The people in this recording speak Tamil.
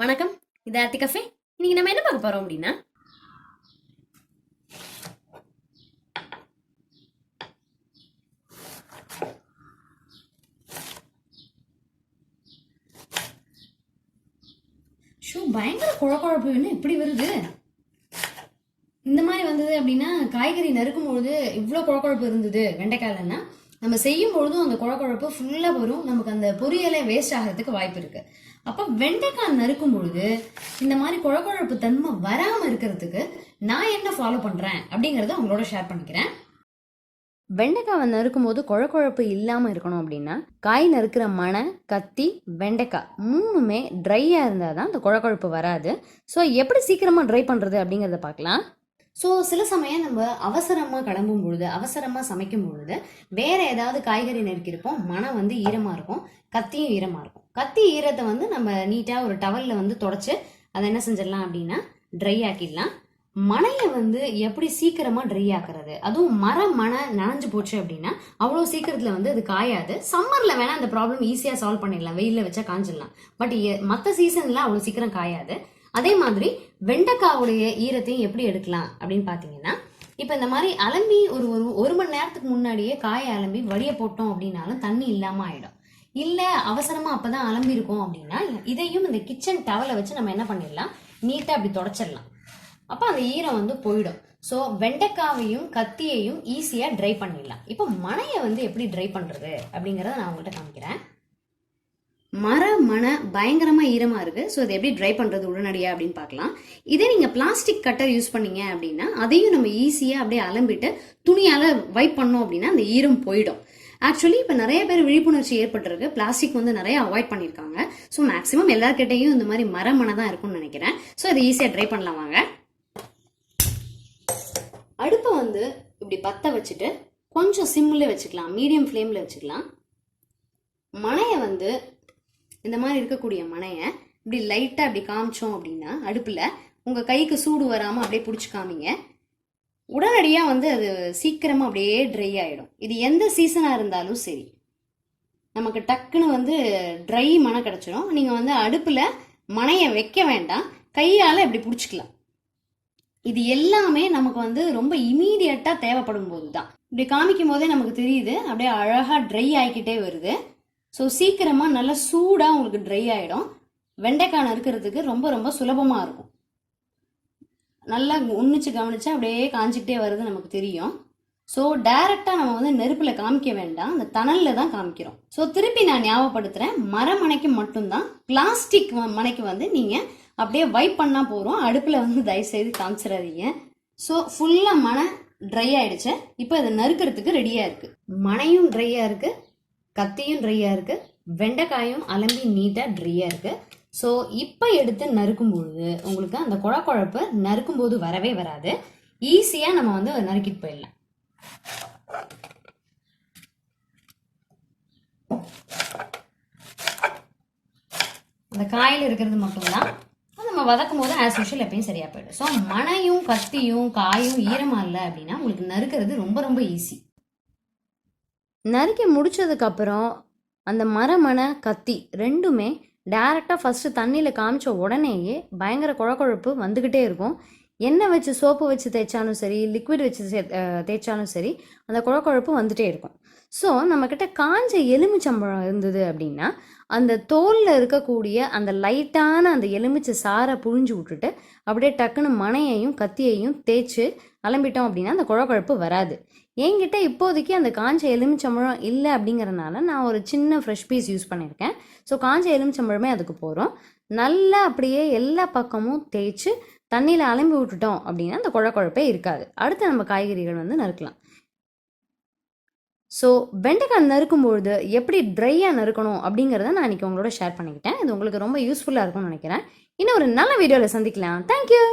வணக்கம். இது ஆர்த்தி கஃபே. இன்னைக்கு நம்ம என்ன பார்க்க போறோம் அப்படின்னா? ஷோ பயங்கர குழப்பழப்பு என்ன இப்படி வருது? இந்த மாதிரி வந்தது அப்படின்னா காய்கறி நறுக்கும் பொழுது இவ்வளோ குழப்பழப்பு இருந்தது வெண்டைக்காயிலன்னா நம்ம செய்யும் பொழுதும் அந்த குழக்குழப்பு ஃபுல்லாக வரும். நமக்கு அந்த பொரியலை வேஸ்ட் ஆகிறதுக்கு வாய்ப்பு இருக்கு. அப்போ வெண்டைக்காய் நறுக்கும் பொழுது இந்த மாதிரி குழக்குழப்பு தன்மை வராமல் இருக்கிறதுக்கு நான் என்ன ஃபாலோ பண்ணுறேன் அப்படிங்கிறத உங்களோட ஷேர் பண்ணிக்கிறேன். வெண்டைக்காவை நறுக்கும் போது குழக்குழப்பு இல்லாமல் இருக்கணும் அப்படின்னா காய் நறுக்கிற மணை கத்தி வெண்டைக்காய் மூணுமே ட்ரையாக இருந்தால் தான் அந்த குழக்குழப்பு வராது. ஸோ எப்படி சீக்கிரமாக ட்ரை பண்ணுறது அப்படிங்கிறத பார்க்கலாம். ஸோ சில சமயம் நம்ம அவசரமாக கிளம்பும் பொழுது அவசரமாக சமைக்கும் பொழுது வேறு ஏதாவது காய்கறி நெருக்கியிருப்போம் மனம் வந்து ஈரமாக இருக்கும் கத்தியும் ஈரமாக இருக்கும். கத்தி ஈரத்தை வந்து நம்ம நீட்டாக ஒரு டவலில் வந்து தொடச்சி அதை என்ன செஞ்சிடலாம் அப்படின்னா ட்ரை ஆக்கிடலாம். மனையை வந்து எப்படி சீக்கிரமாக ட்ரை ஆக்குறது? அதுவும் மர மனை நனைஞ்சு போச்சு அப்படின்னா அவ்வளோ சீக்கிரத்தில் வந்து அது காயாது. சம்மரில் வேணால் அந்த ப்ராப்ளம் ஈஸியாக சால்வ் பண்ணிடலாம். வெயிலில் வச்சா காஞ்சிடலாம். பட் மற்ற சீசனில் அவ்வளோ சீக்கிரம் காயாது. அதே மாதிரி வெண்டைக்காவுடைய ஈரத்தையும் எப்படி எடுக்கலாம் அப்படின்னு பார்த்தீங்கன்னா இப்போ இந்த மாதிரி அலம்பி ஒரு ஒரு ஒரு மணி நேரத்துக்கு முன்னாடியே காயை அலம்பி வடிய போட்டோம் அப்படின்னாலும் தண்ணி இல்லாமல் ஆகிடும் இல்லை அவசரமாக அப்போ தான் அலம்பிருக்கோம் அப்படின்னா இதையும் இந்த கிச்சன் டவலை வச்சு நம்ம என்ன பண்ணிடலாம்? நீட்டாக அப்படி தொடச்சிடலாம். அப்போ அந்த ஈரம் வந்து போயிடும். ஸோ வெண்டைக்காவையும் கத்தியையும் ஈஸியாக ட்ரை பண்ணிடலாம். இப்போ மனையை வந்து எப்படி ட்ரை பண்ணுறது அப்படிங்கிறத நான் உங்கள்கிட்ட காமிக்கிறேன். மர மன பயங்கரமாக ஈரமாக இருக்குது ஸோ அதை எப்படி ட்ரை பண்ணுறது உடனடியாக அப்படின்னு பார்க்கலாம். இதே நீங்கள் பிளாஸ்டிக் கட்டர் யூஸ் பண்ணீங்க அப்படின்னா அதையும் நம்ம ஈஸியாக அப்படியே அலம்பிட்டு துணியால் வைப் பண்ணோம் அப்படின்னா அந்த ஈரம் போயிடும். ஆக்சுவலி இப்போ நிறைய பேர் விழிப்புணர்ச்சி ஏற்பட்டிருக்கு. பிளாஸ்டிக் வந்து நிறைய அவாய்ட் பண்ணியிருக்காங்க. ஸோ மேக்ஸிமம் எல்லாருக்கிட்டையும் இந்த மாதிரி மர தான் இருக்கும்னு நினைக்கிறேன். ஸோ அதை ஈஸியாக ட்ரை பண்ணலாம் வாங்க. அடுப்பை வந்து இப்படி பற்ற வச்சுட்டு கொஞ்சம் சிம்மில் வச்சுக்கலாம். மீடியம் ஃப்ளேமில் வச்சுக்கலாம். மனையை வந்து இந்த மாதிரி இருக்கக்கூடிய மனையை இப்படி லைட்டாக அப்படி காமிச்சோம் அப்படின்னா அடுப்பில் உங்கள் கைக்கு சூடு வராமல் அப்படியே பிடிச்சி காமிங்க. உடனடியாக வந்து அது சீக்கிரமாக அப்படியே ட்ரை ஆகிடும் இது எந்த சீசனாக இருந்தாலும் சரி. நமக்கு டக்குன்னு வந்து ட்ரை மனை கிடச்சிடும் நீங்கள் வந்து அடுப்பில் மனையை வைக்க வேண்டாம். கையால் இப்படி பிடிச்சிக்கலாம். இது எல்லாமே நமக்கு வந்து ரொம்ப இமீடியட்டாக தேவைப்படும் போது தான் இப்படி காமிக்கும் போதே நமக்கு தெரியுது. அப்படியே அழகாக ட்ரை ஆகிக்கிட்டே வருது. ஸோ சீக்கிரமாக நல்லா சூடாக உங்களுக்கு ட்ரை ஆகிடும் வெண்டைக்காய் நறுக்கிறதுக்கு ரொம்ப ரொம்ப சுலபமாக இருக்கும். நல்லா உன்னிச்சு கவனிச்சா அப்படியே காஞ்சிக்கிட்டே வருது நமக்கு தெரியும். ஸோ டைரெக்டாக நம்ம வந்து நெருப்பில் காமிக்க வேண்டாம். அந்த தணலில் தான் காமிக்கிறோம். ஸோ திருப்பி நான் ஞாபகப்படுத்துகிறேன் மரமனைக்கு மட்டும்தான். பிளாஸ்டிக் மனைக்கு வந்து நீங்கள் அப்படியே வைப் பண்ணால் போகிறோம் அடுப்பில் வந்து தயவுசெய்து காமிச்சிடாதீங்க. ஸோ ஃபுல்லாக மனை ட்ரை ஆயிடுச்சு. இப்போ இதை நறுக்கிறதுக்கு ரெடியாக இருக்குது மனையும் ட்ரையாக இருக்குது கத்தியும் ட்ரையாக இருக்குது வெண்டைக்காயும் அலம்பி நீட்டாக ட்ரையாக இருக்குது ஸோ இப்போ எடுத்து நறுக்கும் பொழுது உங்களுக்கு அந்த குழக்குழப்பு நறுக்கும் போது வரவே வராது. ஈஸியாக நம்ம வந்து நறுக்கிட்டு போயிடலாம். அந்த காயில் இருக்கிறது மட்டும்தான். நம்ம வதக்கும் போது ஆஸ் யூஷுவல் எப்பயும் சரியாக போயிடும். ஸோ மனையும் கத்தியும் காயும் ஈரமாக இல்லை அப்படின்னா உங்களுக்கு நறுக்கிறது ரொம்ப ரொம்ப ஈஸி நறுக்கி முடிச்சதுக்கப்புறம் அந்த மரமனை கத்தி ரெண்டுமே டேரெக்டாக ஃபஸ்ட்டு தண்ணியில் காமிச்ச உடனேயே பயங்கர குழக்குழப்பு வந்துக்கிட்டே இருக்கும். எண்ணெய் வச்சு சோப்பு வச்சு தேய்ச்சாலும் சரி லிக்விட் வச்சு தேய்ச்சாலும் சரி அந்த குழக்குழப்பு வந்துகிட்டே இருக்கும். ஸோ நம்மக்கிட்ட காஞ்ச எலுமிச்சம்பழம் இருந்தது அப்படின்னா அந்த தோலில் இருக்கக்கூடிய அந்த லைட்டான அந்த எலுமிச்சை சாரை புழிஞ்சு விட்டுட்டு அப்படியே டக்குன்னு மனையையும் கத்தியையும் தேய்ச்சி அலம்பிட்டோம் அப்படின்னா அந்த குழக்குழப்பு வராது. என்கிட்ட இப்போதைக்கு அந்த காஞ்ச எலுமிச்சம்பழம் இல்லை அப்படிங்கறனால நான் ஒரு சின்ன ஃப்ரெஷ் பீஸ் யூஸ் பண்ணியிருக்கேன். ஸோ காஞ்ச எலுமிச்சம்பழமே அதுக்கு போகிறோம் நல்லா அப்படியே எல்லா பக்கமும் தேய்ச்சி தண்ணியில் அலம்பி விட்டுட்டோம் அப்படின்னா அந்த குழக்குழப்பே இருக்காது. அடுத்து நம்ம காய்கறிகள் வந்து நறுக்கலாம். ஸோ வெண்டைக்காய் நறுக்கும்பொழுது எப்படி ட்ரையாக நறுக்கணும் அப்படிங்கிறத நான் இன்றைக்கி உங்களோட ஷேர் பண்ணிக்கிட்டேன். இது உங்களுக்கு ரொம்ப யூஸ்ஃபுல்லாக இருக்கும்னு நினைக்கிறேன். இன்னும் ஒரு நல்ல வீடியோவில் சந்திக்கலாம். தேங்க்யூ